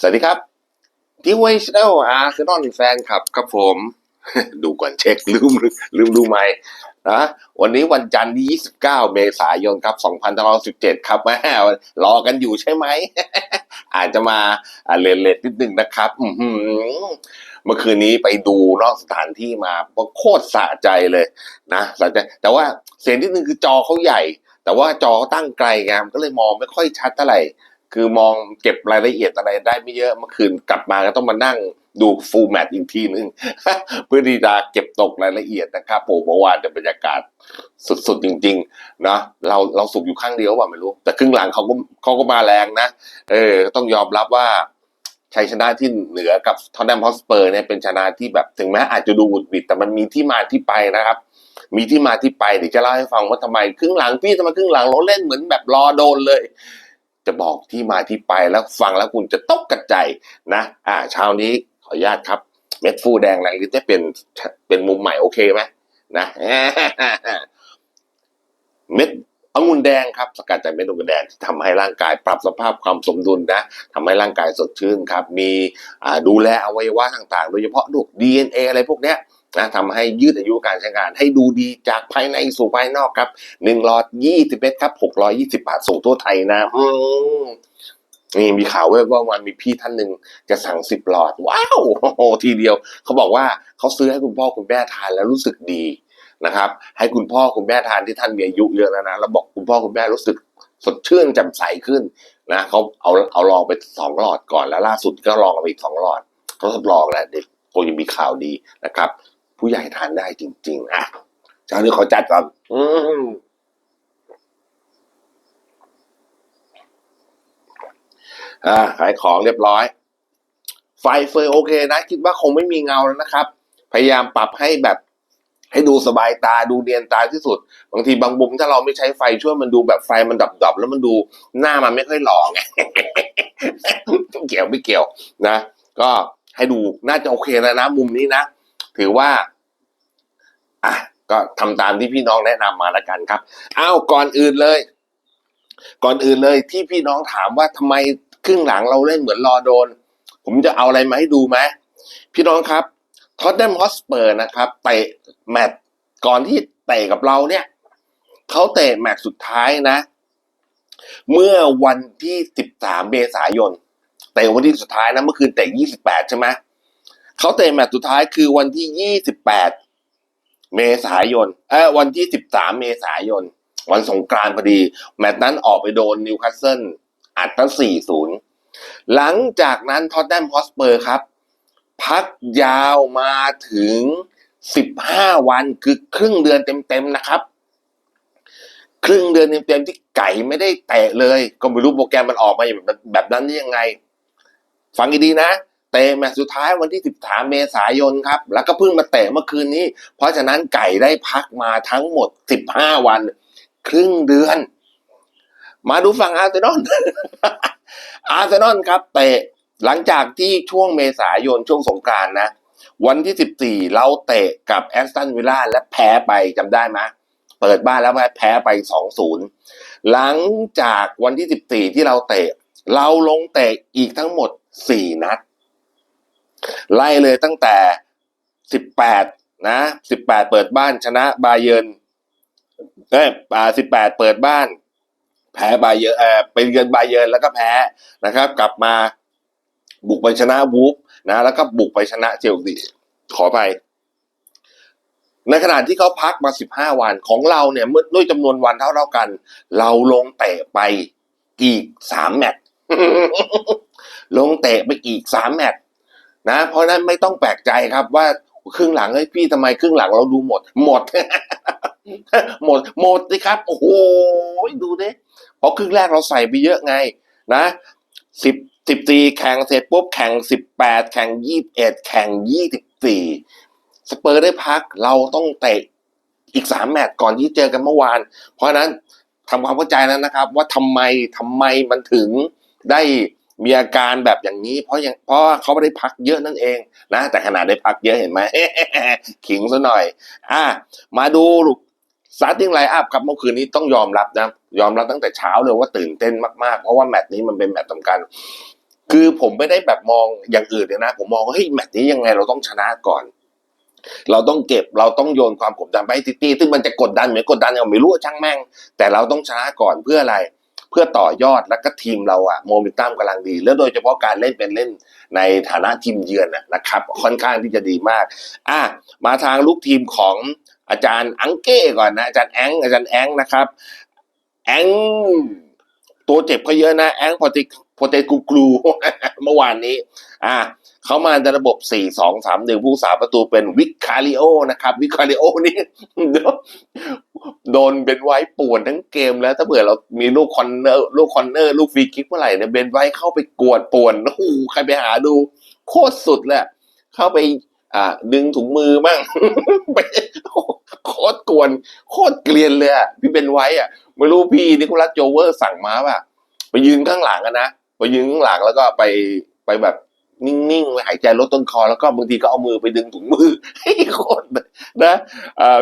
สวัสดีครับทีวีชแนลอาร์เซนอลแฟนครับครับผม ดูก่อนเช็คลืมลืมดูไหมนะวันนี้วันจันทร์ที่ 29 เมษายนครับ 2517 ครับแม่รอกันอยู่ใช่ไหม อาจจะมาเลนเลดนิดนึงนะครับเมื่อคืนนี้ไปดูนอกสถานที่มาโคตรสะใจเลยนะสะใจแต่ว่าเสียงที่นึงคือจอเขาใหญ่ แต่ว่าจอเขาตั้งไกลไงมันก็เลยมองไม่ค่อยชัดเท่าไหร่ คือมองเก็บรายละเอียดอะไรได้ไม่เยอะเมื่อคืนกลับมาก็ต้องมานั่งดูฟูลแมตช์อีกทีนึง เพื่อที่จะเก็บตกรายละเอียดนะครับโอ้เมื่อวานแต่บรรยากาศสุดๆจริงๆนะเราเราสุกอยู่ข้างเดียวว่าไม่รู้ แต่ครึ่งหลังเขาก็เขาก็มาแรงนะ เออ ต้องยอมรับว่าชัยชนะที่เหนือกับทอนแนมฮอสเปอร์เนี่ยเป็นชนะที่แบบถึงแม้อาจจะดูหงุดหงิดแต่มันมีที่มาที่ไปนะครับ มีที่มาที่ไปเดี๋ยวจะเล่าให้ฟังว่าทำไมครึ่งหลังพี่ทำไมครึ่งหลังเราเล่นเหมือนแบบรอโดนเลย จะบอกที่มาที่ไปแล้วฟังแล้วคุณจะตกกระใจนะอ่าเช้านี้ขออนุญาตครับ เม็ดฟูแดงแรงฤทธิ์ได้เป็นเป็นมุมใหม่โอเคไหมนะเม็ดองุ่นแดงครับสกัดจากเม็ดองุ่นแดงทำให้ร่างกายปรับสภาพความสมดุลนะทำให้ร่างกายสดชื่นครับ มีดูแลอวัยวะต่างๆ โดยเฉพาะดู DNA อะไรพวกเนี้ย นะทำให้ยืดอายุการใช้งาน ให้ดูดีจากภายในสู่ภายนอกครับหนึ่งหลอดยี่สิบเอ็ดครับหกร้อยยี่สิบาทส่งทั่วไทยนะนี่มีข่าวว่วๆว่าวันมีพี่ท่านหนึ่งจะสั่งสิบหลอด ว้าวโอ้ทีเดียว เขาบอกว่าเขาซื้อให้คุณพ่อคุณแม่ทานแล้วรู้สึกดีนะครับ ให้คุณพ่อคุณแม่ทานที่ท่านมีอายุเยอะแล้วนะแล้วบอกคุณพ่อคุณแม่รู้สึกสดชื่นแจ่มใสขึ้นนะเขาเอาเอาลองไปสองหลอดก่อนแล้วล่าสุดก็ลองไปอีกสองหลอดเขาทดลองแล้วเด็กคงจะมีข่าวดีนะครับ ผู้ใหญ่ทานได้จริง ๆ อะเช้านี้ขอจัดก่อนอืมอ่าขายของเรียบร้อย ไฟเฟยโอเคนะ คิดว่าคงไม่มีเงาแล้วนะครับ พยายามปรับให้แบบ ให้ดูสบายตาดูเนียนตาที่สุด บางทีบางมุมถ้าเราไม่ใช้ไฟช่วยมันดูแบบไฟมันดับๆแล้วมันดูหน้ามันไม่ค่อยหล่อไงเกี่ยวไม่เกี่ยวนะ ก็ให้ดูน่าจะโอเคแล้วนะ มุมนี้นะ ถือว่าอะก็ทำตามที่พี่น้องแนะนำมาแล้วกันครับอ้าวก่อนอื่นเลย ก่อนอื่นเลยที่พี่น้องถามว่าทำไมครึ่งหลังเราเล่นเหมือนรอโดน ผมจะเอาอะไรมาให้ดูไหมพี่น้องครับท็อตแนมฮอสเปอร์นะครับเตะแมตช์ก่อนที่เตะกับเราเนี่ยเขาเตะแมตช์สุดท้ายนะ เมื่อวันที่ 13 เมษายนเตะวันที่สุดท้ายนะเมื่อคืนเตะ 28 ใช่ไหมเขาเตะแมตช์สุดท้ายคือวันที่ 28 เมษายนเออวันที่ 13 เมษายน วันสงกรานต์พอดี แมตช์นั้นออกไปโดนนิวคาสเซิลอัดตั้ง 4-0 หลังจากนั้นท็อตแนมฮอสเปอร์ครับ พักยาวมาถึง 15 วันคือครึ่งเดือนเต็มๆนะครับ ครึ่งเดือนเต็มๆที่ไก่ไม่ได้เตะเลย ก็ไม่รู้โปรแกรมมันออกมาแบบแบบนั้นได้ยังไง ฟังดีๆนะ เตะแมตช์สุดท้ายวันที่ 13 เมษายนครับ แล้วก็เพิ่งมาเตะเมื่อคืนนี้ เพราะฉะนั้นไก่ได้พักมาทั้งหมด 15 วัน ครึ่งเดือน มาดูฝั่งอาร์เซนอล อาร์เซนอลครับเตะหลังจากที่ช่วงเมษายนช่วงสงกรานนะ วันที่ 14 เราเตะกับแอสตันวิลล่าและแพ้ไปจำได้ไหมเปิดบ้านแล้วแพ้ไป 2-0 หลังจากวันที่ 14 ที่เราเตะ เราลงเตะอีกทั้งหมด 4 นัด ไล่เลยตั้งแต่ 18 นะ 18 เปิดบ้านชนะบาเยิร์นเอ้ยอ่า18 เปิดบ้าน แพ้บาเยิร์นเออเป็นเยือนบาเยิร์นแล้วก็แพ้นะครับ กลับมาบุกไปชนะวูฟนะ แล้วก็บุกไปชนะเชลซีขอไป ในขณะที่เขาพักมา 15 วันของเราเนี่ยเมื่อด้วยจำนวนวันเท่าเท่ากัน เราลงเตะไปอีก3แมตช์ลงเตะไปอีก3แมตช์ นะ เพราะนั้นไม่ต้องแปลกใจครับว่าครึ่งหลังเฮ้ยพี่ทำไมครึ่งหลังเราดูหมด หมด หมดหมดสิครับโอ้โหดูดิเพราะครึ่งแรกเราใส่ไปเยอะไง นะสิบสิบสี่แข่งเสร็จปุ๊บแข่งสิบแปดแข่งยี่สิบเอ็ดแข่งยี่สิบสี่สเปอร์ได้พักเราต้องเตะอีกสามแมตช์ก่อนที่เจอกันเมื่อวาน เพราะฉะนั้นทำความเข้าใจแล้วนะครับ ว่าทำไมทำไมมันถึงได้ มีอาการแบบอย่างนี้ เพราะยังเพราะเขาไม่ได้พักเยอะนั่นเองนะ แต่ขนาดได้พักเยอะเห็นไหมขิงซะหน่อย อะมาดูสตาร์ติ้งไลน์อัพครับเมื่อคืนนี้ต้องยอมรับนะยอมรับตั้งแต่เช้าเลยว่าตื่นเต้นมากๆ เพราะว่าแมตช์นี้มันเป็นแมตช์สำคัญคือผมไม่ได้แบบมองอย่างอื่นเลยนะ ผมมองว่าเฮ้ยแมตช์นี้ยังไงเราต้องชนะก่อน เราต้องเก็บเราต้องโยนความกดดันไปให้ซิตี้ซึ่งมันจะกดดันเหมือนกดดันยังไม่รู้ช่างแม่ง แต่เราต้องชนะก่อนเพื่ออะไร เพื่อต่อยอดแล้วก็ทีมเราอะโมเมนตัมกำลังดี แล้วโดยเฉพาะการเล่นเป็นเล่นในฐานะทีมเยือนน่ะนะครับ ค่อนข้างที่จะดีมากอะมาทางลูกทีมของอาจารย์อังเก้ก่อนนะอาจารย์แองอาจารย์แองนะครับแอง ตัวเจ็บก็เยอะนะแองพอติพอเตกูกลูเมื่อวานนี้ อะเขามาในระบบ 4 2 3 1 ผู้สาประตูเป็นวิคคาริโอนะครับ วิคคาริโอนี่โดนเบนไว้ป่วนทั้งเกมแล้ว ถ้าเผื่อเรามีลูกคอนเนอร์ ลูกคอนเนอร์ ลูกฟรีคิกเมื่อไหร่เนี่ยเบนไว้เข้าไปกวดป่วนโอ้โหใครไปหาดู โคตรสุดเละ เข้าไป อ่า ดึงถุงมือมั่งไป โคตรกวน โคตรเกลียนเลยอะพี่เบนไว้อะไม่รู้พี่นิโคลัสโจเวอร์สั่งมาป่ะไปยืนข้างหลังอะนนะไปยืนข้างหลังแล้วก็ไปไปแบบนิ่งๆไปหายใจลดต้นคอแล้วก็บางทีก็เอามือไปดึงถุงมือให้โคตรนะ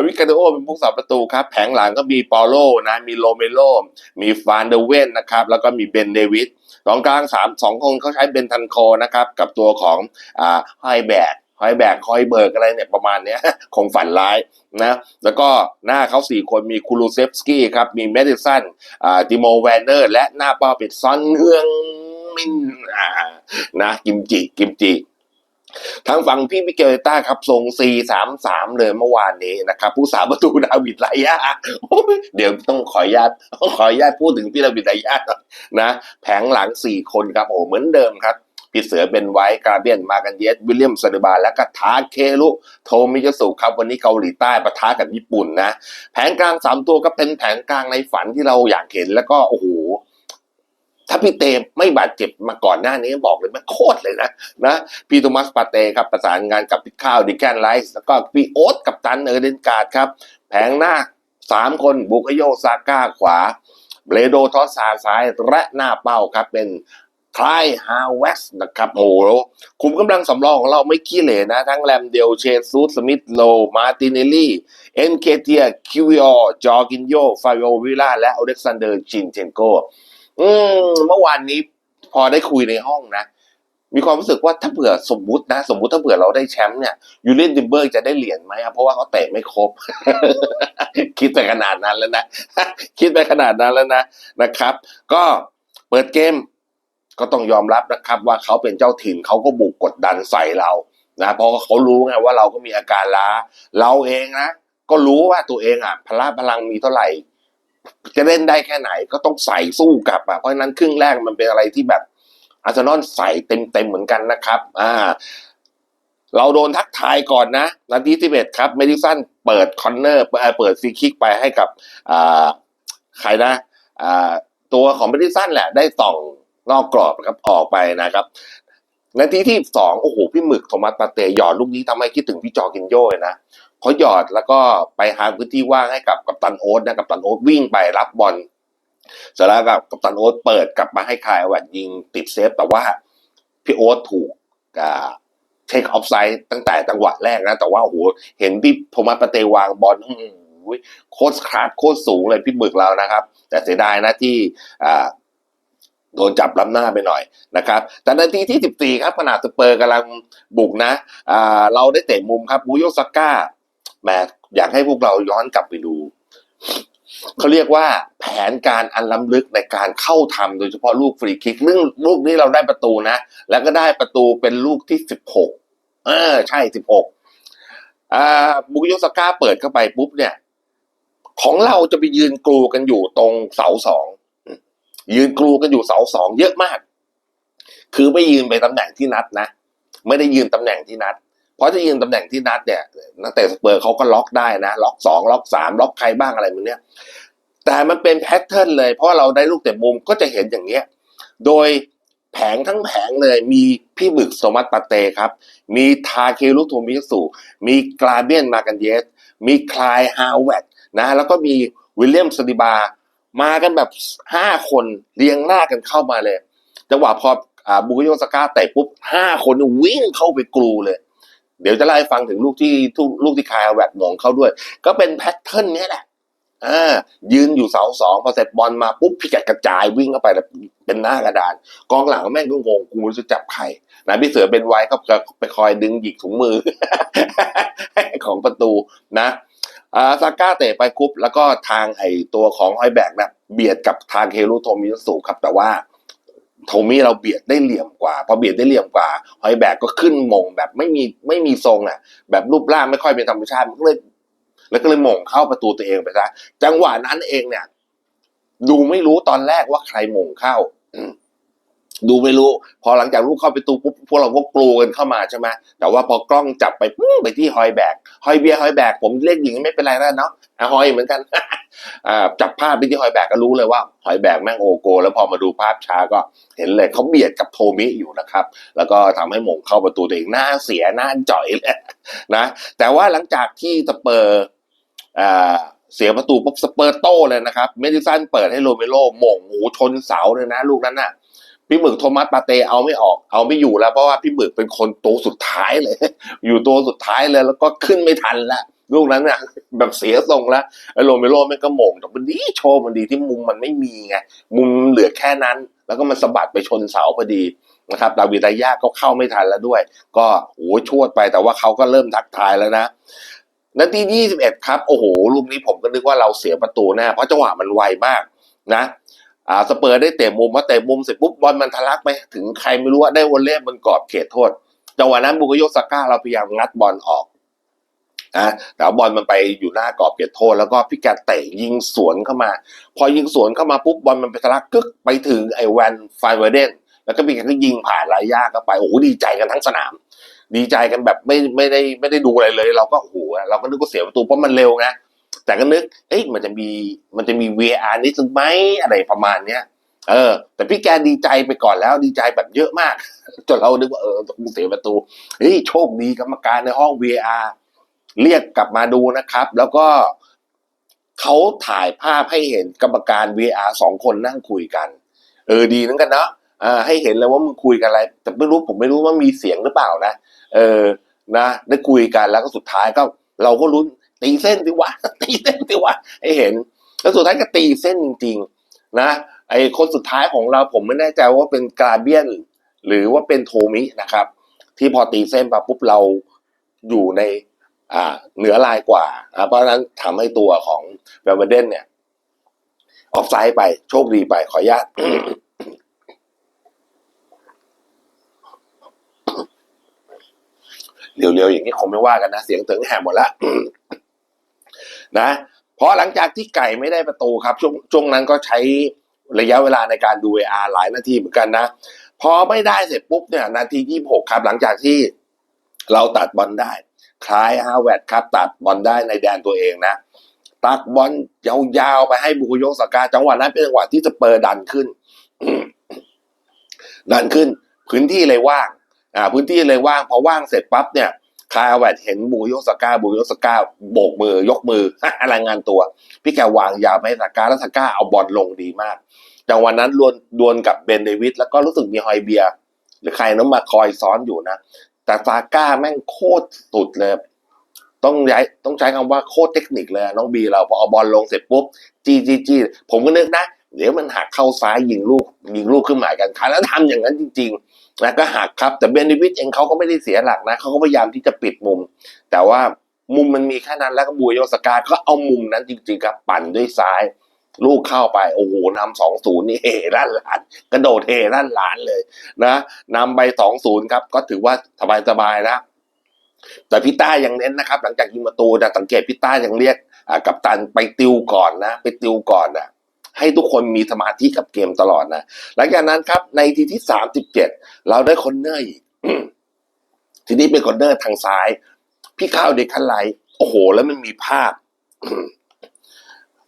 วิกาโดโอเป็นผู้สาประตูครับ แผงหลังก็มีปอโลนะ มีโรเมโล มีฟานเดเวนนะครับ แล้วก็มีเบนเดวิดกองกลางสามสองคนเขาใช้เบนทันโคนะครับ กับตัวของอ่าไฮแบก ไฮแบกคอยเบิกอะไรเนี่ยประมาณเนี้ยคงฝันร้ายนะแล้วก็หน้าเขาสี่คนมีคูลูเซฟสกี้ครับ มีเมดิสันอ่าติโมแวนเนอร์ และหน้าเป้าเป็นซอนเฮืองมินอ่านะกิมจิกิมจิทางฝั่งพี่มิเกลต้าครับส่ง4-3-3 เลยเมื่อวานนี้นะครับ ผู้สาประตูดาวิดไลยาเดี๋ยวต้องขออนุญาตขออนุญาตพูดถึงพี่ดาวิดไลยาหน่อยนะ แผงหลัง 4 คนครับโอ้เหมือนเดิมครับ พี่เสือเป็นไว้กาเบียนมากันเยสวิลเลียมซาเดบาและก็ทาเคลุโทมิยสุครับ วันนี้เกาหลีใต้ปะทะกับญี่ปุ่นนะ แผงกลางสามตัวก็เป็นแผงกลางในฝันที่เราอยากเห็นแล้วก็โอ้โหถ้าพี่เตมไม่บาดเจ็บมาก่อนหน้านี้บอกเลยมันโคตรเลยนะนะพี่โทมัสปาเต้ครับประสานงานกับพี่ข้าวดิแกนไลส์แล้วก็พี่โอ๊ตกับตันเออร์เดนการ์ดครับ แผงหน้าสามคนบุกโยซาก้าขวาเบรโดทอสซาซ้ายและหน้าเป้าครับเป็น คลายฮาวเวสนะครับโอ้โหคุมกำลังสำรองของเราไม่ขี้เหร่นะ ทั้งแรมเดลเชซูสมิธโลมาติเนลลี่เอ็นเคเทียคิวิอจอร์กินโยฟาโอวิล่าและอเล็กซานเดอร์จินเชนโกอืมเมื่อวานนี้พอได้คุยในห้องนะ มีความรู้สึกว่าถ้าเผื่อสมมุตินะ สมมุติถ้าเผื่อเราได้แชมป์เนี่ยยูเลียนดิมเบอร์จะได้เหรียญไหมเพราะว่าเขาเตะไม่ครบ คิดไปขนาดนั้นแล้วนะ คิดไปขนาดนั้นแล้วนะนะครับ ก็เปิดเกม ก็ต้องยอมรับนะครับว่าเขาเป็นเจ้าถิ่นเขาก็บุกกดดันใส่เรานะเพราะเขารู้ไงว่าเราก็มีอาการล้า เราเองนะ ก็รู้ว่าตัวเองอะพละพลังมีเท่าไหร่ จะเล่นได้แค่ไหนก็ต้องใส่สู้กลับอะเพราะฉะนั้นครึ่งแรกมันเป็นอะไรที่แบบอาร์เซนอลใส่เต็มเต็มๆเหมือนกันนะครับอ่าเราโดนทักทายก่อนนะนาทีที่เอ็ดครับเมดิสันเปิดคอนเนอร์เอ่อเปิดฟรีคิกไปให้กับอ่าใครนะอ่าตัวของเมดิสันแหละได้ต่อง นอกกรอบนะครับออกไปนะครับนาทีที่สองโอ้โหพี่หมึกโทมัสปาเตหยอดลูกนี้ทำให้คิดถึงพี่จอกินโย่เลยนะเขาหยอดแล้วก็ไปหาพื้นที่ว่างให้กับกัปตันโอ๊ตนะกัปตันโอ๊ตวิ่งไปรับบอลเสร็จแล้วกับกัปตันโอ๊ตเปิดกลับมาให้คายวัดยิงติดเซฟแต่ว่าพี่โอ๊ตถูกเทคออฟไซด์ตั้งแต่จังหวะแรกนะ แต่ว่าโอ้โหเห็นพี่โทมัสปาเตวางบอลโคตรคลาสโคตรสูงเลยพี่หมึกเรานะครับ แต่เสียดายนะที่อ่า โดนจับล้ำหน้าไปหน่อยนะครับ แต่นาทีที่ 14 ครับขณะสเปอร์กำลังบุกนะเราได้เตะมุมครับบูโยซาก้าแหมอยากให้พวกเราย้อนกลับไปดู เขาเรียกว่าแผนการอันล้ำลึกในการเข้าทำโดยเฉพาะลูกฟรีคิกเรื่องลูกนี้เราได้ประตูนะ แล้วก็ได้ประตูเป็นลูกที่ 16 เออ ใช่ 16อ่าบุกโยซาก้าเปิดเข้าไปปุ๊บเนี่ย ของเราจะไปยืนกลูกันอยู่ตรงเสาสอง ยืนกลูกันอยู่เสาสองเยอะมาก คือไม่ยืนไปตำแหน่งที่นัดนะ ไม่ได้ยืนตำแหน่งที่นัด เพราะจะยืนตำแหน่งที่นัดเนี่ยนักเตะสเปอร์เขาก็ล็อกได้นะ ล็อกสองล็อกสามล็อกใครบ้างอะไรแบบเนี้ยแต่มันเป็นแพทเทิร์นเลย เพราะเราได้ลูกเตะมุมก็จะเห็นอย่างเงี้ย โดยแผงทั้งแผงเลยมีพี่บึกสมัตปาเตครับ มีทาเครุโทมิยสุ มีกลาเบียนมากันเยส มีคลายฮาวเวตนะ แล้วก็มีวิลเลียมสติบา มากันแบบห้าคนเรียงหน้ากันเข้ามาเลยจังหวะพออ่าบุกโยสก้าเตะปุ๊บห้าคนวิ่งเข้าไปกรูเลย เดี๋ยวจะเล่าให้ฟังถึงลูกที่ทุกลูกที่คายแวดมองเข้าด้วย ก็เป็นแพทเทิร์นนี้แหละอ่ายืนอยู่เสาสองพอเสร็จบอลมาปุ๊บพี่แกกระจายวิ่งเข้าไปแบบเป็นหน้ากระดาน กองหลังแม่งก็งงกูจะจับใครนะพี่เสือเป็นไว้ก็ไปคอยดึงหยิกถุงมือของประตูนะ อ่าซาก้าเตะไปคุบแล้วก็ทางไอตัวของฮอยแบกนะเบียดกับทางเครุโทมิสุครับ แต่ว่าโทมิเราเบียดได้เหลี่ยมกว่าพอเบียดได้เหลี่ยมกว่าฮอยแบกก็ขึ้นมงแบบไม่มีไม่มีทรงอะ แบบรูปร่างไม่ค่อยเป็นธรรมชาติมันก็เลยแล้วก็เลยมงเข้าประตูตัวเองไปซะจังหวะนั้นเองเนี่ย ดูไม่รู้ตอนแรกว่าใครมงเข้า ดูไม่รู้ พอหลังจากลูกเข้าไปตูปุ๊บพวกเราก็กลัวกันเข้ามาใช่ไหมแต่ว่าพอกล้องจับไปปุ๊บไปที่ฮอยแบกฮอยเบียฮอยแบกผมเรียกอย่างนี้ไม่เป็นไรแล้วเนาะอะฮอยเหมือนกันจับภาพไปที่ฮอยแบกก็รู้เลยว่าฮอยแบกแม่งโอโก แล้วพอมาดูภาพช้าก็เห็นเลยเขาเบียดกับโทมิอยู่นะครับ แล้วก็ทำให้หมงเข้าประตูตัวเองหน้าเสียหน้าจ่อยเลยนะ แต่ว่าหลังจากที่สเปอร์เสียประตูปุ๊บสเปอร์โต้เลยนะครับ เมดิสันเปิดให้โรเมโรหม่งโอ้โหชนเสาเลยนะ ลูกนั้นน่ะ พี่หมึกโทมัสปาเตเอาไม่ออก เอาไม่อยู่แล้วเพราะว่าพี่หมึกเป็นคนตัวสุดท้ายเลย อยู่ตัวสุดท้ายเลย แล้วก็ขึ้นไม่ทันละลูกนั้นน่ะแบบเสียทรงแล้วไอ้โรเมโรแม่งก็หม่งแต่มันดีโชว์มันดีที่มุมมันไม่มีไงมุมเหลือแค่นั้น แล้วก็มันสะบัดไปชนเสาพอดีนะครับดาวิดายาก็เข้าไม่ทันแล้วด้วย ก็โอ้โหชวดไปแต่ว่าเขาก็เริ่มทักทายแล้วนะนาทียี่สิบเอ็ดครับ โอ้โหลูกนี้ผมก็นึกว่าเราเสียประตูแน่เพราะจังหวะมันไวมากนะ อ่าสเปอร์ได้เตะมุมพอเตะมุมเสร็จปุ๊บบอลมันทะลักไปถึงใครไม่รู้ว่าได้วอลเล่บนกรอบเขตโทษจังหวะนั้นบุกโยสก้าเราพยายามงัดบอลออกนะแต่บอลมันไปอยู่หน้ากรอบเขตโทษ แล้วก็พี่แกเตะยิงสวนเข้ามา พอยิงสวนเข้ามาปุ๊บบอลมันไปทะลักกึกไปถึงไอ้แวนไฟเวอร์เดนแล้วก็พี่แกก็ยิงผ่านลายย่าเข้าไปโอ้โหดีใจกันทั้งสนาม ดีใจกันแบบไม่ไม่ได้ไม่ได้ดูอะไรเลย เราก็โอ้โหเราก็นึกว่าเสียประตูเพราะมันเร็วไง แต่ก็นึกเอ้ยมันจะมีมันจะมี VR นิดนึงไหมอะไรประมาณเนี้ยเออ แต่พี่แกดีใจไปก่อนแล้วดีใจแบบเยอะมากจนเรานึกว่าเออต้องเสียประตูเฮ้ยโชคดีกรรมการในห้อง VR เรียกกลับมาดูนะครับ แล้วก็เขาถ่ายภาพให้เห็นกรรมการ VR สองคนนั่งคุยกัน เออดีนั่นกันเนาะอ่าให้เห็นเลยว่ามึงคุยกันอะไร แต่ไม่รู้ผมไม่รู้ว่ามีเสียงหรือเปล่านะ เออนะได้คุยกันแล้วก็สุดท้ายก็เราก็ลุ้น ตีเส้นสิวะตีเส้นสิวะให้เห็น แล้วสุดท้ายก็ตีเส้นจริง ๆ นะไอ้คนสุดท้ายของเราผมไม่แน่ใจว่าเป็นกาเบียน หรือว่าเป็นโทมินะครับ ที่พอตีเส้นไปปุ๊บเราอยู่ในอ่าเหนือลายกว่า เพราะฉะนั้นทำให้ตัวของเวลเวเดนเนี่ย ออฟไซด์ไปโชคดีไปขออนุญาตเร็วๆอย่างนี้คงไม่ว่ากันนะ เสียงถึงแหบหมดแล้ว นะเพราะหลังจากที่ไก่ไม่ได้ประตูครับช่วงช่วงนั้นก็ใช้ระยะเวลาในการดู AR หลายนาทีเหมือนกันนะ พอไม่ได้เสร็จปุ๊บเนี่ยนาทีที่หกครับ หลังจากที่เราตัดบอลได้ คลายฮาวเวร์ดครับ ตัดบอลได้ในแดนตัวเองนะ ตักบอลยาวๆไปให้บุคโยสกาจังหวะนั้นเป็นจังหวะที่สเปอร์ดันขึ้น ดันขึ้น พื้นที่เลยว่าง อ่า พื้นที่เลยว่างพอว่างเสร็จปั๊บเนี่ย คาแวดเห็นบุคโยสก้าบุคโยสก้าโบกมือยกมือรายงานตัว พี่แกวางยาวไปให้สกาแล้วสก้าเอาบอลลงดีมากจังหวะนั้นดวลดวลกับเบนเดวิสแล้วก็รู้สึกมีฮอยเบียหรือใครนั้นมาคอยซ้อนอยู่นะแต่ซาก้าแม่งโคตรสุดเลย ต้องใช้ต้องใช้คำว่าโคตรเทคนิคเลยน้องบีเราพอเอาบอลลงเสร็จปุ๊บจีจีจีผมก็นึกนะ เดี๋ยวมันหักเข้าซ้ายยิงลูกยิงลูกขึ้นหมายกันครั้แล้วทำอย่างนั้นจริง ๆ นะก็หักครับแต่เบนเดวิสเองเขาก็ไม่ได้เสียหลักนะเขาก็พยายามที่จะปิดมุม แต่ว่ามุมมันมีแค่นั้นแล้วก็บัวยสกาก็เอามุมนั้นจริงๆครับปั่นด้วยซ้าย ลูกเข้าไป โอ้โหนำสองศูนย์นี่เฮลั่นหลาน กระโดดเฮลั่นหลานเลยนะนำไปสองศูนย์ครับ ก็ถือว่าสบายๆนะแต่พี่ต้ายังเน้นนะครับ หลังจากยิงประตูนะสังเกตพี่ต้ายังเรียกกัปตันไปติวก่อนนะ ไปติวก่อนนะ ให้ทุกคนมีสมาธิกับเกมตลอดนะ หลังจากนั้นครับ ในทีที่สามสิบเจ็ดเราได้คอนเนอร์อีกทีนี้เป็นคอนเนอร์ทางซ้าย พี่ข้าวเด็กคันไลโอ้โห แล้วมันมีภาพ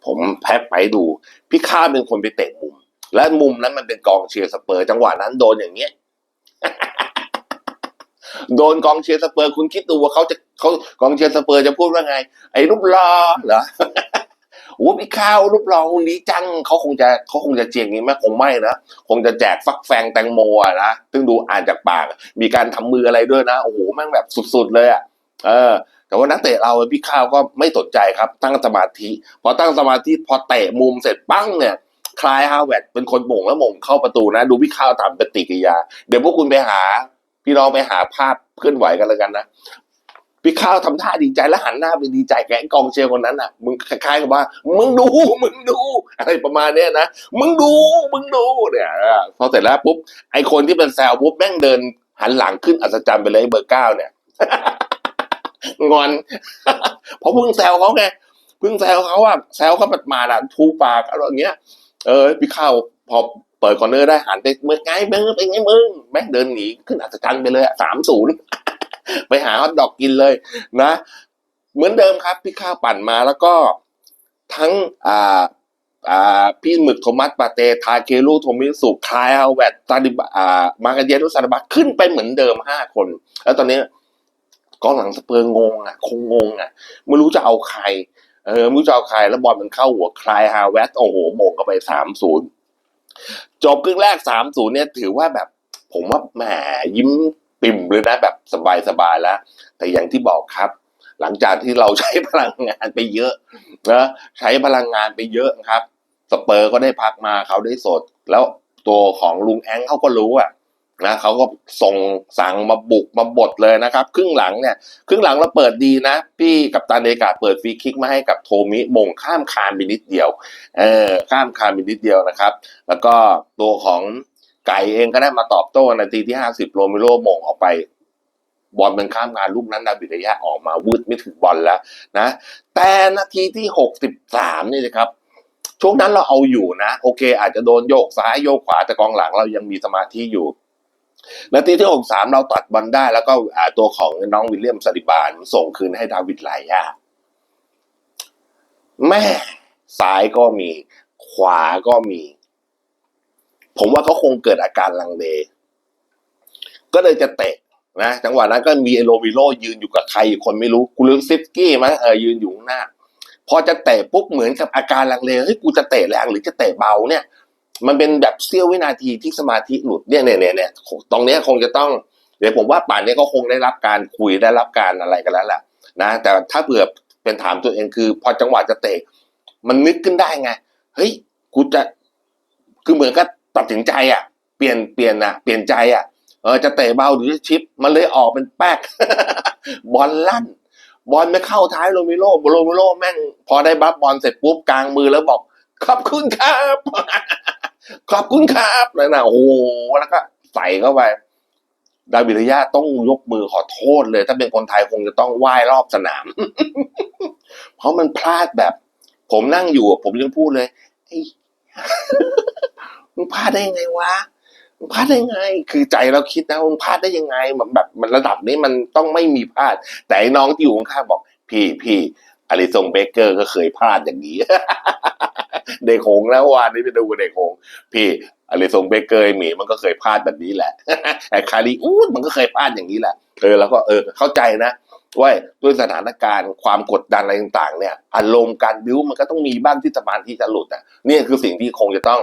ผมแพ็ไปดู พี่ข้าวเป็นคนไปเตะมุม และมุมนั้นมันเป็นกองเชียร์สเปอร์ จังหวะนั้นโดนอย่างเงี้ยโดนกองเชียร์สเปอร์ คุณคิดดูว่าเขาจะเขากองเชียร์สเปอร์จะพูดว่าไง ไอ้รูปรอเหรอ โอ้พี่ข้าวรูปรอคนนี้จังเขาคงจะเขาคงจะเจียงนี้ไหมคงไม่นะคงจะแจกฟักแฟงแตงโมอะนะซึ่งดูอ่านจากปาก มีการทำมืออะไรด้วยนะโอ้โหแม่งแบบสุดๆเลยอะเออ แต่ว่านักเตะเราพี่ข้าวก็ไม่สนใจครับ ตั้งสมาธิ พอตั้งสมาธิพอเตะมุมเสร็จปั้งเนี่ยคลายฮาวเวดเป็นคนโมงแล้วโมงเข้าประตูนะ ดูพี่ข้าวทำปฏิกิริยา เดี๋ยวพวกคุณไปหา พี่น้องไปหาภาพเคลื่อนไหวกันแล้วกันนะ พี่ข้าวทำท่าดีใจแล้วหันหน้าไปดีใจแกกองเชียร์คนนั้นอะมึงคล้ายๆกับว่า มึงดูมึงดู อะไรประมาณเนี้ยนะมึงดูมึงดูเนี่ยพอเสร็จแล้วปุ๊บไอคนที่เป็นแซวปุ๊บแม่งเดินหันหลังขึ้นอัศจรรย์ไปเลยเบอร์เก้าเนี่ยงอนเพราะเพิ่งแซวเขาไงเพิ่งแซวเขาอะแซวเขาแบบมาละทูปากอะไรอย่างเงี้ย เออพี่ข้าวพอเปิดคอร์เนอร์ได้หันไปเมื่อไงมึงเป็นไงมึงแม่งเดินหนีขึ้นอัศจรรย์ไปเลยสามศูนย์ ไปหาฮอทดอกกินเลยนะ เหมือนเดิมครับพี่ข้าวปั่นมาแล้วก็ทั้งอ่าอ่าพี่หมึกโทมัสปาเต ทาเครุโทมิสุคายอาแวตตาดิบอ่ามากันเยนุสาบะขึ้นไปเหมือนเดิมห้าคน แล้วตอนนี้กองหลังสเปอร์งงอะ คงงงอะ ไม่รู้จะเอาใคร เออไม่รู้จะเอาใคร แล้วบอลมันเข้าหัวคลายฮาแวตโอ้โหโมงเข้าไปสามศูนย์จบครึ่งแรกสามศูนย์เนี่ยถือว่าแบบ ผมว่าแหมยิ้ม ปิ่มเลยนะแบบสบายๆแล้ว แต่อย่างที่บอกครับ หลังจากที่เราใช้พลังงานไปเยอะนะใช้พลังงานไปเยอะครับ สเปอร์ก็ได้พักมาเขาได้สด แล้วตัวของลุงแองเขาก็รู้อะนะเขาก็ส่งสั่งมาบุกมาบดเลยนะครับ ครึ่งหลังเนี่ย ครึ่งหลังเราเปิดดีนะ พี่กับตาเดกาเปิดฟรีคิกมาให้กับโทมิมงข้ามคานไปนิดเดียวเออข้ามคานไปนิดเดียวนะครับ แล้วก็ตัวของ ไก่เองก็ได้มาตอบโต้นาทีที่ห้าสิบโรมิโรมงออกไป บอลมันข้ามงานลูกนั้นดาวิดยะออกมาวืดไม่ถึงบอลแล้วนะ แต่นาทีที่หกสิบสามนี่นะครับช่วงนั้นเราเอาอยู่นะ โอเค อาจจะโดนโยกซ้ายโยกขวาแต่กองหลังเรายังมีสมาธิอยู่นาทีที่หกสามเราตัดบอลได้แล้วก็ตัวของน้องวิลเลียมสลิบานส่งคืนให้ดาวิดไลยาแม่ซ้ายก็มี ขวาก็มี ผมว่าเขาคงเกิดอาการลังเล ก็เลยจะเตะนะจังหวะนั้นก็มีเอโรวิโลยืนอยู่กับใครอีกคนไม่รู้กูลืมซิฟกี้มั้งเออยืนอยู่หน้า พอจะเตะปุ๊บเหมือนกับอาการลังเลเฮ้ยกูจะเตะแรงหรือจะเตะเบาเนี่ย มันเป็นแบบเสี้ยววินาทีที่สมาธิหลุดเนี่ยเนี่ยเนี่ยเนี่ยตรงเนี้ยคงจะต้องเดี๋ยวผมว่าป่านนี้ก็คงได้รับการคุยได้รับการอะไรกันแล้วแหละนะแต่ถ้าเผื่อเป็นถามตัวเองคือ พอจังหวะจะเตะ มันนึกขึ้นได้ไง เฮ้ยกูจะคือเหมือนกับ ตัดสินใจอะ เปลี่ยนเปลี่ยนอะเปลี่ยนใจอะเออจะเตะเบาหรือจะชิป มันเลยออกเป็นแป๊ก บอลลั่น บอลไม่เข้าท้ายโรมิโลโรมิโลแม่ง พอได้บัฟบอลเสร็จปุ๊บกลางมือแล้วบอก ขอบคุณครับ ขอบคุณครับแล้วนะโอ้แล้วก็ใส่เข้าไปดาวิดยาต้องยกมือขอโทษเลย ถ้าเป็นคนไทยคงจะต้องไหว้รอบสนาม เพราะมันพลาดแบบ ผมนั่งอยู่ผมยังพูดเลยไอ มึงพลาดได้ยังไงวะมึงพลาดได้ยังไง คือใจเราคิดนะมึงพลาดได้ยังไงมันแบบมันระดับนี้มันต้องไม่มีพลาด แต่น้องที่อยู่ข้างๆบอก พี่พี่อลิซงเบเกอร์ก็เคยพลาดอย่างนี้เด็กโงแล้ววานนี้ไปดูเด็กโงพี่อลิซงเบเกอร์หมีมันก็เคยพลาดแบบนี้แหละไอ้คาริอูดมันก็เคยพลาดอย่างนี้แหละเออแล้วก็เออเข้าใจนะว่าด้วยสถานการณ์ความกดดันอะไรต่างๆ เนี่ย อารมณ์การบิ้วมันก็ต้องมีบ้างที่สมาธิจะหลุดอะนี่คือสิ่งที่คงจะต้อง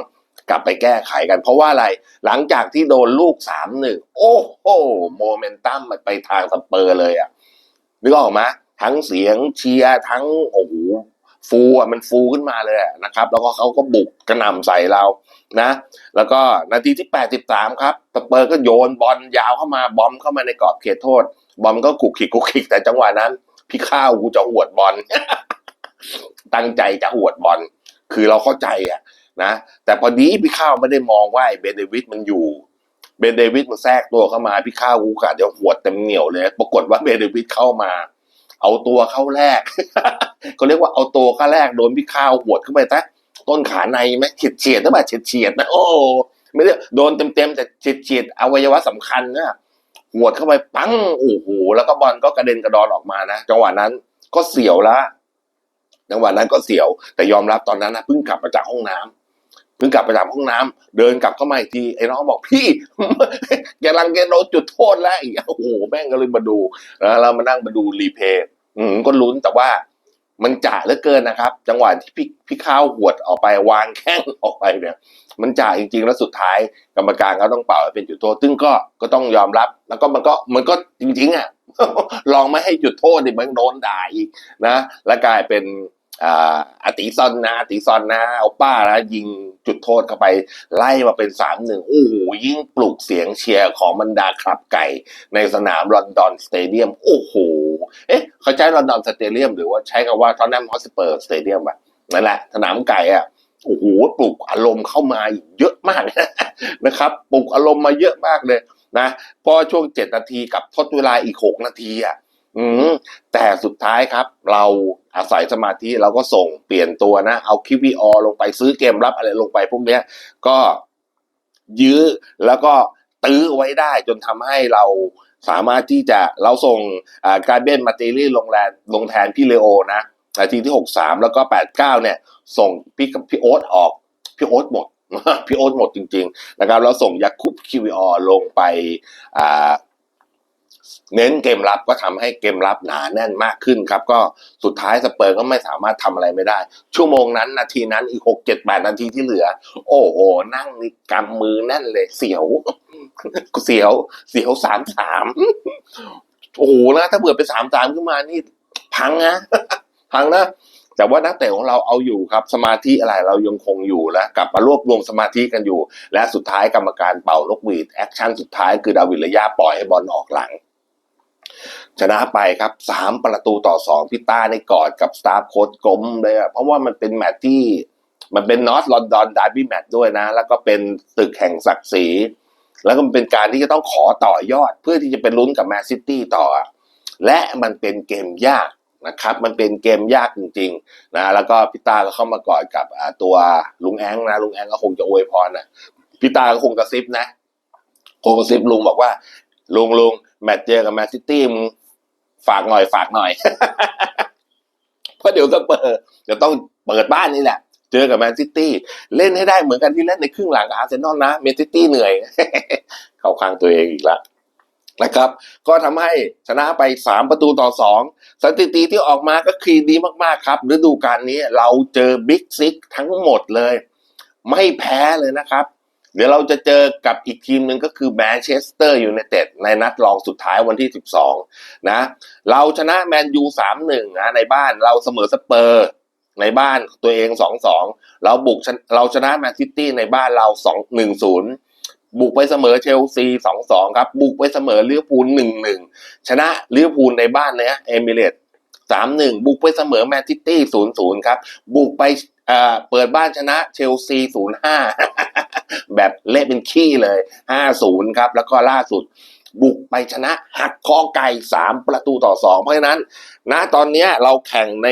กลับไปแก้ไขกัน เพราะว่าอะไรหลังจากที่โดนลูกสามหนึ่งโอ้โหโมเมนตัมมันไปทางสเปอร์เลยอะนึกออกไหมทั้งเสียงเชียร์ทั้งโอ้โหฟูอะมันฟูขึ้นมาเลยนะครับ แล้วก็เขาก็บุกกระหน่ำใส่เรานะ แล้วก็นาทีที่ 83 ครับสเปอร์ก็โยนบอลยาวเข้ามาบอมเข้ามาในกรอบเขตโทษ บอมก็กุกขิกกุกขิกแต่จังหวะนั้น พี่ข้าวกูจะหวดบอลตั้งใจจะหวดบอลคือเราเข้าใจอะ นะ แต่พอดีพี่ข้าวไม่ได้มองว่าไอ้เบนเดวิดมันอยู่ เบนเดวิดมันแทรกตัวเข้ามาพี่ข้าวกูกะเดี๋ยวหวดเต็มเหนียวเลย ปรากฏว่าเบนเดวิดเข้ามา เอาตัวเข้าแรกเขาเรียกว่าเอาตัวเข้าแรกโดนพี่ข้าวหวดเข้าไปแต่ต้นขาในไหมเฉียดเฉียดหรือเปล่าเฉียดเฉียดนะโอ้ไม่ได้โดนเต็มๆแต่เฉียดเฉียดอวัยวะสำคัญนะหัวดเข้าไปปังโอ้โหแล้วก็บอลก็กระเด็นกระดอนออกมานะจังหวะนั้นก็เสียวละจังหวะนั้นก็เสียว แต่ยอมรับตอนนั้นนะเพิ่งกลับมาจากห้องน้ำ เพิ่งกลับมาจากห้องน้ำเดินกลับเข้ามาอีกทีไอ้น้องบอกพี่กำลังแกโดนจุดโทษแล้วอีกโอ้โหแม่งก็เลยมาดูแล้วเรามานั่งมาดูรีเพย์อืมก็ลุ้นแต่ว่ามันจ่าเหลือเกินนะครับ จังหวะที่พี่พี่ข้าวหวดออกไปวางแข้งออกไปเนี่ย มันจ่าจริง ๆ แล้วสุดท้ายกรรมการก็ต้องเป่าเป็นจุดโทษซึ่งก็ก็ต้องยอมรับ แล้วก็มันก็มันก็จริง ๆ อะลองไม่ให้จุดโทษดิมันโดนด่าอีกนะ แล้วกลายเป็น อ่าอติซอนนะอาติซอนนะเอาป้านะยิงจุดโทษเข้าไปไล่มาเป็นสามหนึ่งโอ้โหยิ่งปลุกเสียงเชียร์ของบรรดาคลับไก่ ในสนามลอนดอนสเตเดียมโอ้โหเอ๊ะเขาใช้ลอนดอนสเตเดียมหรือว่าใช้คำว่าทอนแนมฮอสเปอร์สเตเดียมอะนั่นแหละสนามไก่อะโอ้โหปลุกอารมณ์เข้ามาเยอะมากนะครับ ปลุกอารมณ์มาเยอะมากเลยนะพอช่วงเจ็ดนาทีกับทดเวลาอีกหกนาทีอะ อืมแต่สุดท้ายครับ เราอาศัยสมาธิเราก็ส่งเปลี่ยนตัวนะ เอาคิวีออลงไปซื้อเกมรับอะไรลงไปพวกเนี้ย ก็ยื้อแล้วก็ตื้อไว้ได้จนทำให้เราสามารถที่จะเราส่งการเบนมาเตอรี่ลงแลนลงแทนพี่เลโอนะนาทีที่หกสามแล้วก็แปดเก้าเนี่ย ส่งพี่พี่โอ๊ตออก พี่โอ๊ตหมด พี่โอ๊ตหมดจริง ๆ นะครับ แล้วส่งยักคุปคิวีออลงไปอ่า เน้นเกมรับก็ทำให้เกมรับหนาแน่นมากขึ้นครับ ก็สุดท้ายสเปอร์ก็ไม่สามารถทำอะไรไม่ได้ ชั่วโมงนั้นนาทีนั้นอีกหกเจ็ดแปดนาทีที่เหลือ โอ้โหนั่งนี่กำมือแน่นเลย เสียว เสียว เสียวสามสามโอ้โหนะถ้าเบื่อไปสามสามขึ้นมานี่ พังนะพังนะแต่ว่านักเตะของเราเอาอยู่ครับ สมาธิอะไรเรายังคงอยู่แล้วกลับมารวบรวมสมาธิกันอยู่ และสุดท้ายกรรมการเป่านกหวีดแอคชั่นสุดท้ายคือดาวิดระยะปล่อยให้บอลออกหลัง ชนะไปครับสามประตูต่อสองพี่ต้าในกอดกับสตาฟโค้ชกลมเลยอะเพราะว่ามันเป็นแมตช์ที่มันเป็นนอตลอนดอนดาร์บี้แมตช์ด้วยนะ แล้วก็เป็นตึกแห่งศักดิ์ศรีแล้วก็มันเป็นการที่จะต้องขอต่อยอด เพื่อที่จะเป็นลุ้นกับแมนซิตี้ต่อ และมันเป็นเกมยากนะครับ มันเป็นเกมยากจริงๆนะแล้วก็พี่ตาก็เข้ามากอดกับตัวลุงแองนะลุงแองก็คงจะอวยพรนะพี่ตาก็คงกระซิบนะคงกระซิบลุงบอกว่า ลุงลุง แมตช์เจอกับแมนซิตี้มึงฝากหน่อยฝากหน่อย เพราะเดี๋ยวก็เปิดจะต้องเปิดบ้านนี่แหละ เจอกับแมนซิตี้เล่นให้ได้เหมือนกันที่เล่นในครึ่งหลังกับอาร์เซนอลนะแมนซิตี้เหนื่อย เข้าข้างตัวเองอีกแล้วนะครับ ก็ทำให้ชนะไปสามประตูต่อสองสถิติที่ออกมาก็คลีนดีมากๆครับ ฤดูกาลนี้เราเจอบิ๊กซิกทั้งหมดเลย ไม่แพ้เลยนะครับ เดี๋ยวเราจะเจอกับอีกทีมหนึ่งก็คือแมนเชสเตอร์ยูไนเต็ดในนัดรองสุดท้ายวันที่ 12 นะ เราชนะแมนยูสามหนึ่งนะในบ้านเราเสมอสเปอร์ ในบ้านตัวเองสองสองเราบุกชนะเราชนะแมนซิตี้ในบ้านเราสองหนึ่งศูนย์บุกไปเสมอเชลซีสองสองครับ บุกไปเสมอลิเวอร์พูลหนึ่งหนึ่งชนะลิเวอร์พูลในบ้านเนี่ยเอมิเรตสามหนึ่งบุกไปเสมอแมนซิตี้ศูนย์ศูนย์ครับ บุกไปเอ่อเปิดบ้านชนะเชลซีศูนย์ห้า แบบเละเป็นขี้เลยห้าศูนย์ครับ แล้วก็ล่าสุดบุกไปชนะหักคอไก่สามประตูต่อสองเพราะฉะนั้นณตอนนี้เราแข่งใน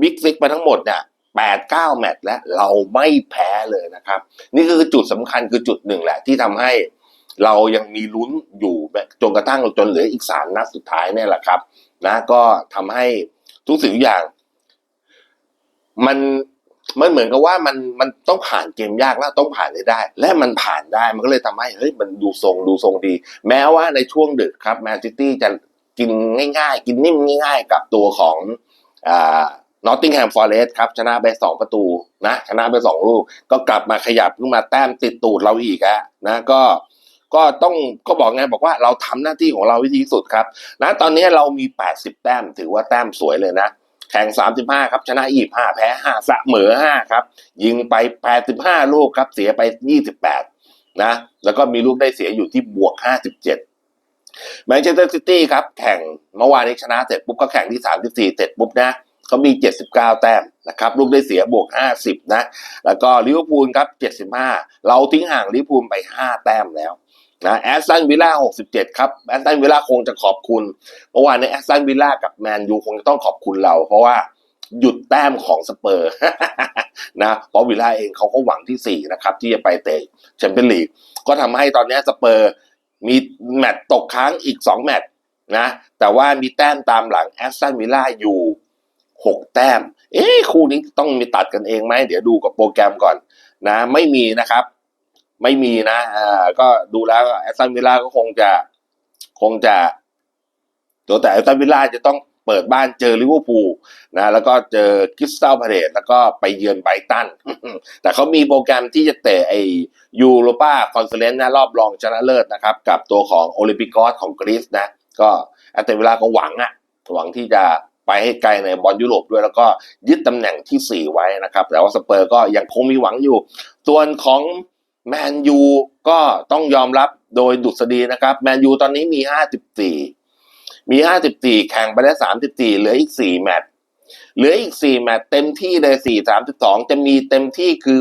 บิ๊กซิกมาทั้งหมดเนี่ยแปดเก้าแมตช์แล้วเราไม่แพ้เลยนะครับ นี่คือจุดสำคัญคือจุดหนึ่งแหละที่ทำให้เรายังมีลุ้นอยู่แบบจนกระทั่งจนเหลืออีกสามนัดสุดท้ายเนี่ยแหละครับ นะก็ทำให้ทุกสิ่งทุกอย่าง มัน มันเหมือนกับว่ามันมันต้องผ่านเกมยากแล้วต้องผ่านได้ และมันผ่านได้มันก็เลยทำให้เฮ้ยมันดูทรงดูทรงดี แม้ว่าในช่วงดึกครับแมนซิตี้จะกินง่าย ๆ กินนิ่มง่าย ๆ กับตัวของอ่านอตติงแฮมฟอร์เรสครับชนะไปสองประตูนะชนะไปสองลูก ก็กลับมาขยับขึ้นมาแต้มติดตูดเราอีกอะนะก็ก็ต้องก็บอกไงบอกว่าเราทำหน้าที่ของเราวิธีที่สุดครับนะตอนนี้เรามี 80 แต้มถือว่าแต้มสวยเลยนะ แข่ง 35 ครับ ชนะ 25 แพ้ 5 เสมอ 5 ครับ ยิงไป 85 ลูกครับ เสียไป 28 นะ แล้วก็มีลูกได้เสียอยู่ที่บวก 57 แมนเชสเตอร์ซิตี้ครับ แข่งเมื่อวานนี้ชนะเสร็จปุ๊บก็แข่งที่ 34 เสร็จปุ๊บนะเขามี 79 แต้มนะครับลูกได้เสียบวก 50 นะ แล้วก็ลิเวอร์พูลครับ 75 เราทิ้งห่างลิเวอร์พูลไป 5 แต้มแล้ว นะแอสตันวิลล่า67ครับแอสตันวิลล่าคงจะขอบคุณเมื่อวานในแอสตันวิลล่ากับแมนยูคงจะต้องขอบคุณเรา เพราะว่าหยุดแต้มของสเปอร์นะเพราะวิลล่าเองเขาก็หวังที่ 4 นะครับ ที่จะไปเตะแชมเปี้ยนลีกก็ทำให้ตอนนี้สเปอร์มีแมตช์ตกค้างอีก 2 แมตช์นะ แต่ว่ามีแต้มตามหลังแอสตันวิลล่าอยู่ 6 แต้ม เอ๊ะคู่นี้ต้องมีตัดกันเองไหม เดี๋ยวดูกับโปรแกรมก่อนนะ ไม่มีนะครับ ไม่มีนะอ่าก็ดูแล้วแอสตันวิลล่าก็คงจะคงจะตัวแต่แอสตันวิลล่าจะต้องเปิดบ้านเจอลิเวอร์พูลนะแล้วก็เจอคริสตัลพาเลตแล้วก็ไปเยือนไบตัน แต่เขามีโปรแกรมที่จะเตะไอยูโรปาคอนเฟอเรนซ์นะรอบรองชนะเลิศนะครับ กับตัวของโอลิมปิกอสของกรีซนะ ก็แอต่เวลาก็หวังอะหวังที่จะไปให้ไกลในบอลยุโรปด้วยแล้วก็ยึดตำแหน่งที่ 4 ไว้นะครับ แต่ว่าสเปอร์ก็ยังคงมีหวังอยู่ ส่วนของ แมนยูก็ต้องยอมรับโดยดุษฎีนะครับ แมนยูตอนนี้มี 54 มี 54 แข่งไปได้ 34 เหลืออีก 4 แมตช์เหลืออีก 4 แมตช์เต็มที่เลย 4 32 จะมีเต็มที่คือ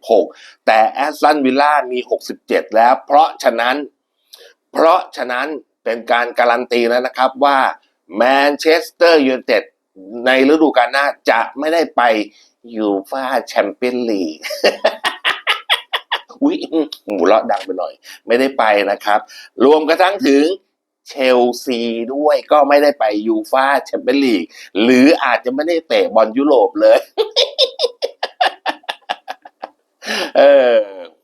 66 แต่แอสตันวิลล่ามี 67 แล้ว เพราะฉะนั้น เพราะฉะนั้นเป็นการการันตีแล้วนะครับว่าแมนเชสเตอร์ยูไนเต็ดในฤดูกาลหน้าจะไม่ได้ไปยูฟาแชมเปี้ยนลีก อุ้ยหมูเลาะดังไปหน่อย ไม่ได้ไปนะครับ รวมกระทั่งถึงเชลซีด้วยก็ไม่ได้ไปยูฟาแชมเปี้ยนลีกหรืออาจจะไม่ได้เตะบอลยุโรปเลย เออ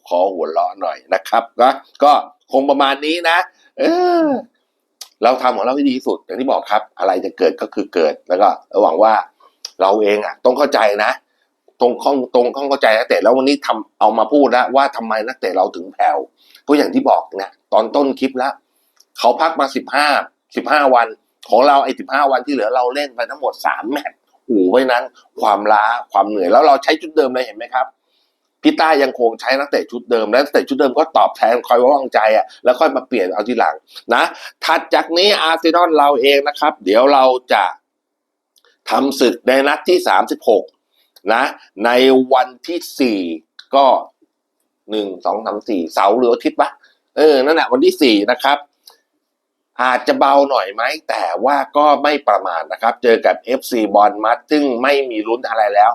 ขอหัวเราะหน่อยนะครับก็ก็คงประมาณนี้นะ เออ เราทำของเราให้ดีที่สุด อย่างที่บอกครับ อะไรจะเกิดก็คือเกิดแล้วก็หวังว่าเราเองอะ ต้องเข้าใจนะ ตรงข้องตรงข้องเข้าใจนักเตะแล้ววันนี้ทำเอามาพูดแล้วว่าทำไมนักเตะเราถึงแผ่วก็อย่างที่บอกเนี่ยตอนต้นคลิปแล้วเขาพักมาสิบห้าสิบห้าวัน ของเราไอ้สิบห้าวันที่เหลือเราเล่นไปทั้งหมดสามแมตช์โอ้หไว้นั้น ความล้าความเหนื่อยแล้วเราใช้ชุดเดิมเลยเห็นไหมครับพี่ต้ายังคงใช้นักเตะชุดเดิม แล้วนักเตะชุดเดิมก็ตอบแทนคอยว้วางใจอะแล้วค่อยมาเปลี่ยนเอาทีหลังนะถัดจากนี้อาร์เซนอลเราเองนะครับ เดี๋ยวเราจะทำศึกในนัดที่สามสิบหก นะในวันที่สี่ก็หนึ่งสองสามสี่เสาร์หรืออาทิตย์ปะเออนั่นแหละวันที่สี่นะครับ อาจจะเบาหน่อยไหมแต่ว่าก็ไม่ประมาทนะครับ เจอกับ FC บอลมัดซึ่งไม่มีลุ้นอะไรแล้ว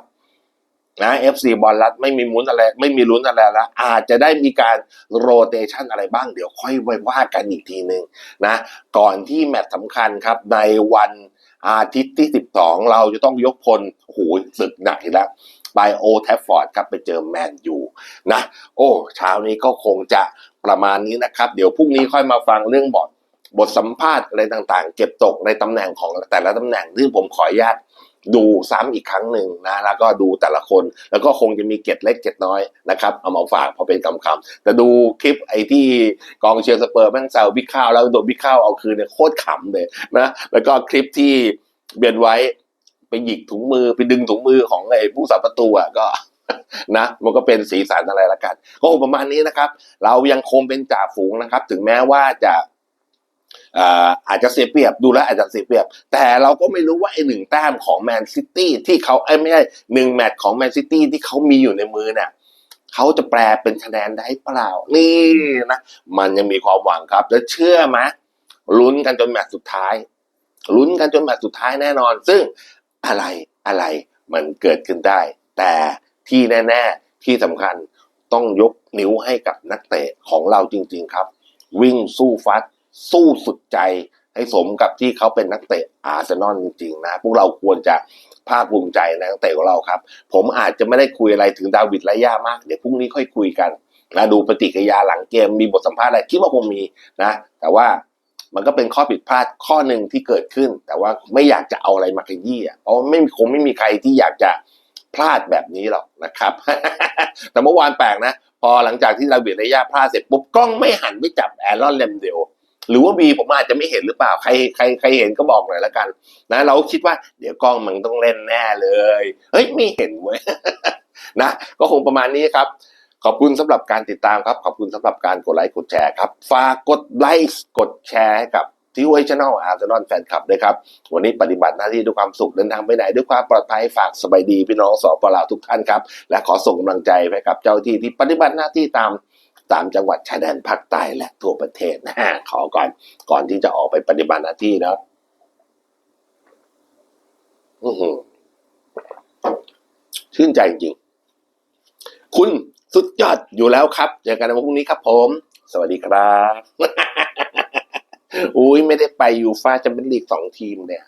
นะ FC บอลรัดไม่มีมุ้นอะไร ไม่มีลุ้นอะไรแล้ว อาจจะได้มีการโรเตชันอะไรบ้างเดี๋ยวค่อยไว้ว่ากันอีกทีหนึ่งนะ ก่อนที่แมตช์สำคัญครับในวัน อาทิตย์ที่ 12 เราจะต้องยกพลหูศึกหนักแล้วไบโอแทฟฟอร์ดครับไปเจอแมนยูนะโอ้เช้านี้ก็คงจะประมาณนี้นะครับ เดี๋ยวพรุ่งนี้ค่อยมาฟังเรื่องบทบทสัมภาษณ์อะไรต่างๆ เก็บตกในตำแหน่งของแต่ละตำแหน่งซึ่งผมขออนุญาต ดูซ้ำอีกครั้งหนึ่งนะแล้วก็ดูแต่ละคน แล้วก็คงจะมีเก็ดเล็กเก็ดน้อยนะครับเอามาฝากพอเป็นคำๆแต่ดูคลิปไอ้ที่กองเชียร์สเปอร์แม่งแซวบิ๊กข้าวแล้วโดนบิ๊กข้าวเอาคืนเนี่ยโคตรขำเลยนะแล้วก็คลิปที่เบียนไว้ไปหยิกถุงมือไปดึงถุงมือของไอ้ผู้สาประตูอะก็นะมันก็เป็นสีสันอะไรละกัน ก็ประมาณนี้นะครับ เรายังคงเป็นจ่าฝูงนะครับ ถึงแม้ว่าจะ อาจจะเสียเปรียบดูแลอาจจะเสียเปรียบ แต่เราก็ไม่รู้ว่าไอ้หนึ่งแต้มของแมนซิตี้ที่เขาไอ้ไม่ใช่หนึ่งแมตช์ของแมนซิตี้ที่เขามีอยู่ในมือเนี่ยเขาจะแปลเป็นคะแนนได้เปล่า นี่นะมันยังมีความหวังครับ แล้วเชื่อไหมลุ้นกันจนแมตช์สุดท้ายลุ้นกันจนแมตช์สุดท้ายแน่นอน ซึ่งอะไรอะไรมันเกิดขึ้นได้ แต่ที่แน่ ๆที่สำคัญต้องยกนิ้วให้กับนักเตะของเราจริง ๆ ครับ วิ่งสู้ฟัด สู้สุดใจให้สมกับที่เขาเป็นนักเตะอาร์เซนอลจริงๆนะ พวกเราควรจะภาคภูมิใจในนักเตะของเราครับ ผมอาจจะไม่ได้คุยอะไรถึงดาวิดแลย่ามาก เดี๋ยวพรุ่งนี้ค่อยคุยกันนะดูปฏิกิริยาหลังเกมมีบทสัมภาษณ์อะไรคิดว่าคงมีนะ แต่ว่ามันก็เป็นข้อผิดพลาดข้อหนึ่งที่เกิดขึ้น แต่ว่าไม่อยากจะเอาอะไรมาขยี้อะเพราะไม่คงไม่มีใครที่อยากจะพลาดแบบนี้หรอกนะครับ แต่เมื่อวานแปลกนะ พอหลังจากที่ดาวิดแลย่าพลาดเสร็จปุ๊บกล้องไม่หันไปจับแอรอนเลมเดล หรือว่าบีผมอาจจะไม่เห็นหรือเปล่าใครใครใครเห็นก็บอกหน่อยละกันนะเราคิดว่าเดี๋ยวกล้องมันต้องเล่นแน่เลยเฮ้ยไม่เห็นเว้ยนะก็คงประมาณนี้ครับ ขอบคุณสำหรับการติดตามครับ ขอบคุณสำหรับการกดไลค์กดแชร์ครับฝากกดไลค์กดแชร์ให้กับทิวเอชแนลอาร์เซนอลแฟนคลับด้วยครับ วันนี้ปฏิบัติหน้าที่ด้วยความสุขเดินทางไปไหนด้วยความปลอดภัยฝากสบายดีพี่น้องสปลาวทุกท่านครับ และขอส่งกำลังใจไปกับเจ้าที่ที่ปฏิบัติหน้าที่ตาม ตามจังหวัดชายแดนภาคใต้และทั่วประเทศนะฮะขอก่อนก่อนที่จะออกไปปฏิบัติหน้าที่นะชื่นใจจริง คุณสุดยอดอยู่แล้วครับเจอกันวันพรุ่งนี้ครับผม สวัสดีครับอุ้ยไม่ได้ไปยูฟ่าจะเป็นลีกสองทีมเนี่ย